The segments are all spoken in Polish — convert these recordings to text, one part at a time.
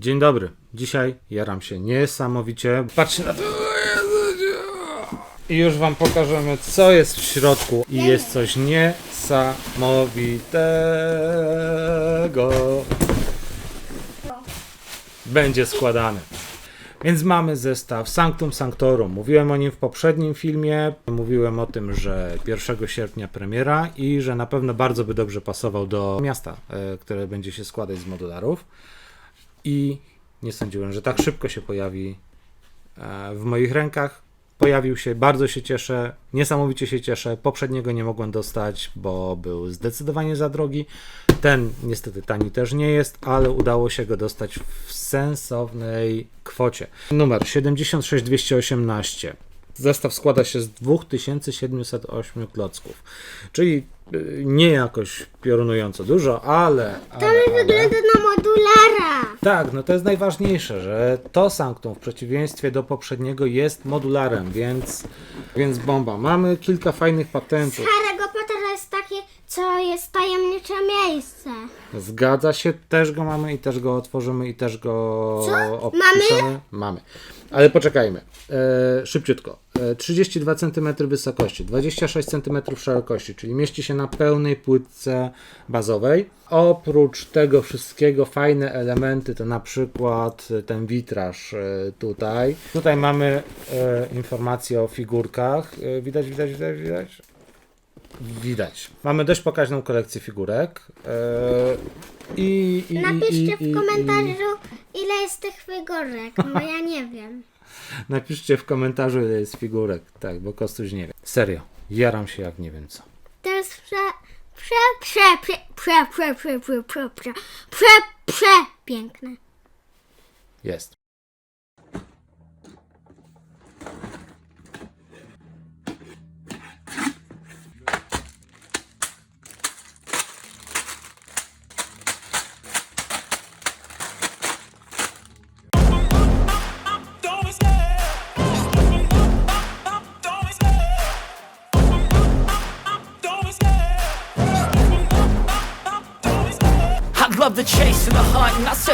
Dzień dobry. Dzisiaj jaram się niesamowicie. Patrzcie na to. I już wam pokażemy, co jest w środku. I jest coś niesamowitego. Będzie składany. Więc mamy zestaw Sanctum Sanctorum. Mówiłem o nim w poprzednim filmie. Mówiłem o tym, że 1 sierpnia premiera i że na pewno bardzo by dobrze pasował do miasta, e, które będzie się składać z modularów. I nie sądziłem, że tak szybko się pojawi e, w moich rękach. Pojawił się, bardzo się cieszę, niesamowicie się cieszę. Poprzedniego nie mogłem dostać, bo był zdecydowanie za drogi. Ten niestety tani też nie jest, ale udało się go dostać w sensownej kwocie. Numer 76218. Zestaw składa się z 2708 klocków, czyli y, nie jakoś piorunująco dużo, ale. ale, ale... Wygląda na modulara. Tak, no to jest najważniejsze, że to Sanctum w przeciwieństwie do poprzedniego jest modularem, więc, więc bomba. Mamy kilka fajnych patentów. Harry'ego Pottera jest takie, co jest tajemnicze miejsce. Zgadza się, też go mamy i też go otworzymy i też go Co? opiszemy. Mamy. Ale poczekajmy. E, szybciutko. E, 32 cm wysokości, 26 cm szerokości, czyli mieści się na pełnej płytce bazowej. Oprócz tego wszystkiego fajne elementy to na przykład ten witraż e, tutaj. Tutaj mamy e, informacje o figurkach. E, widać, widać, widać, widać. Widać. Mamy dość pokaźną kolekcję figurek. E, i, i, Napiszcie i, i, w komentarzu, ile jest tych figurek, bo ja nie wiem. Napiszcie w komentarzu, ile jest figurek. Tak, bo Kostuś nie wie. Serio. Jaram się jak nie wiem co. To jest prze, prze, prze, prze, prze, prze, prze, prze, prze, prze, prze, prze, piękne. Jest.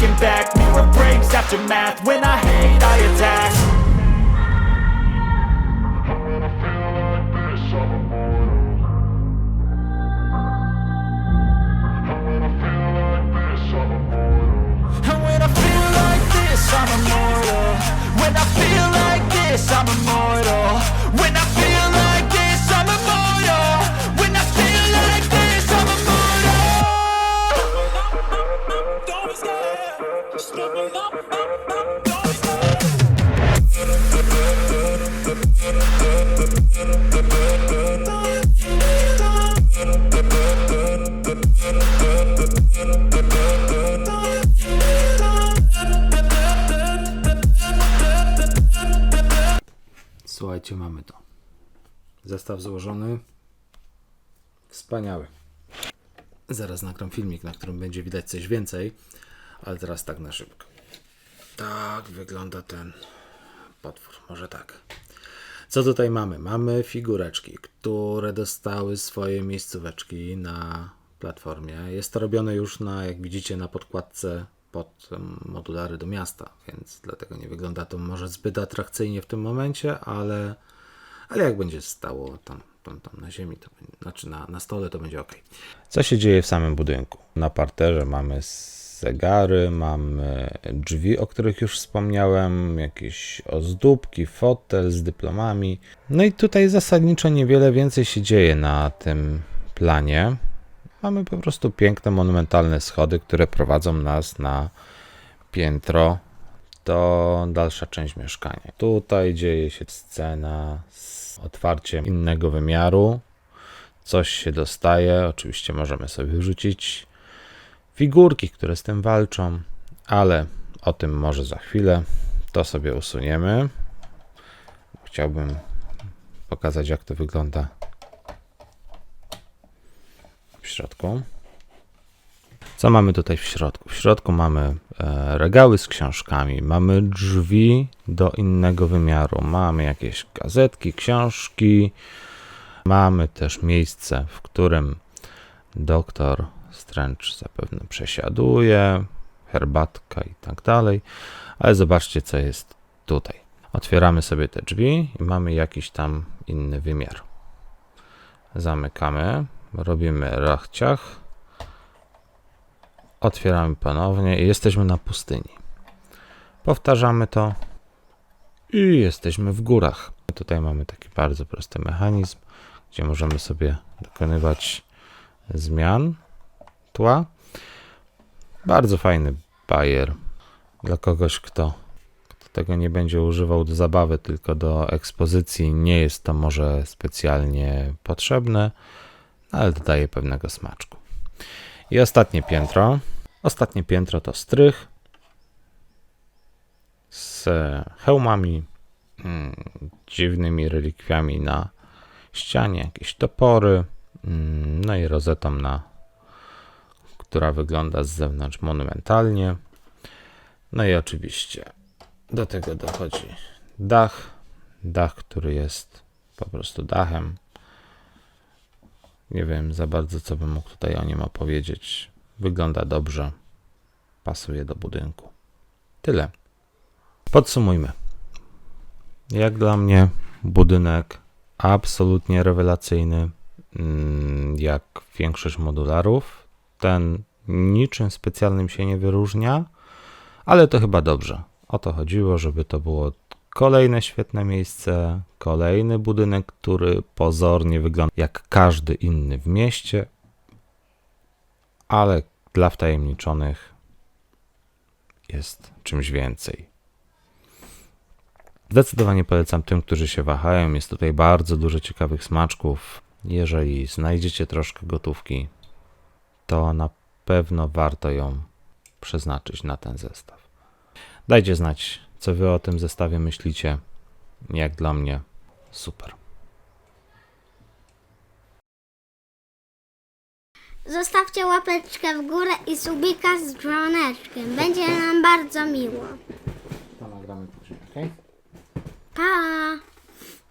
looking back Mirror breaks after math, when I hate I attack mamy to. Zestaw złożony. Wspaniały. Zaraz nagram filmik, na którym będzie widać coś więcej, ale teraz tak na szybko. Tak wygląda ten potwór. Może tak. Co tutaj mamy? Mamy figureczki, które dostały swoje miejscóweczki na platformie. Jest to robione już na, jak widzicie, na podkładce pod modulary do miasta, więc dlatego nie wygląda to może zbyt atrakcyjnie w tym momencie, ale, ale jak będzie stało tam, tam, tam na ziemi, to znaczy na, na stole, to będzie ok. Co się dzieje w samym budynku? Na parterze mamy zegary, mamy drzwi, o których już wspomniałem, jakieś ozdóbki, fotel z dyplomami. No i tutaj zasadniczo niewiele więcej się dzieje na tym planie. Mamy po prostu piękne, monumentalne schody, które prowadzą nas na piętro. To dalsza część mieszkania. Tutaj dzieje się scena z otwarciem innego wymiaru. Coś się dostaje. Oczywiście możemy sobie wrzucić figurki, które z tym walczą, ale o tym może za chwilę. To sobie usuniemy. Chciałbym pokazać, jak to wygląda w środku. Co mamy tutaj w środku? W środku mamy e, regały z książkami, mamy drzwi do innego wymiaru, mamy jakieś gazetki, książki, mamy też miejsce, w którym doktor Strange zapewne przesiaduje, herbatka i tak dalej, ale zobaczcie, co jest tutaj. Otwieramy sobie te drzwi i mamy jakiś tam inny wymiar. Zamykamy, robimy rachciach, otwieramy ponownie i jesteśmy na pustyni. Powtarzamy to i jesteśmy w górach. Tutaj mamy taki bardzo prosty mechanizm, gdzie możemy sobie dokonywać zmian tła. Bardzo fajny bajer dla kogoś, kto, kto tego nie będzie używał do zabawy, tylko do ekspozycji. Nie jest to może specjalnie potrzebne, ale dodaje pewnego smaczku. I ostatnie piętro. Ostatnie piętro to strych z hełmami, mm, dziwnymi relikwiami na ścianie, jakieś topory, mm, no i rozetą na która wygląda z zewnątrz monumentalnie. No i oczywiście do tego dochodzi dach. Dach, który jest po prostu dachem. Nie wiem za bardzo, co bym mógł tutaj o nim opowiedzieć. Wygląda dobrze. Pasuje do budynku. Tyle. Podsumujmy. Jak dla mnie budynek absolutnie rewelacyjny. Mm, Jak większość modularów. Ten niczym specjalnym się nie wyróżnia, ale to chyba dobrze. O to chodziło, żeby to było kolejne świetne miejsce, kolejny budynek, który pozornie wygląda jak każdy inny w mieście, ale dla wtajemniczonych jest czymś więcej. Zdecydowanie polecam tym, którzy się wahają. Jest tutaj bardzo dużo ciekawych smaczków. Jeżeli znajdziecie troszkę gotówki, to na pewno warto ją przeznaczyć na ten zestaw. Dajcie znać, co wy o tym zestawie myślicie. Jak dla mnie, super. Zostawcie łapeczkę w górę i subika z dzwoneczkiem. Będzie nam bardzo miło. To nagramy później, ok? Pa!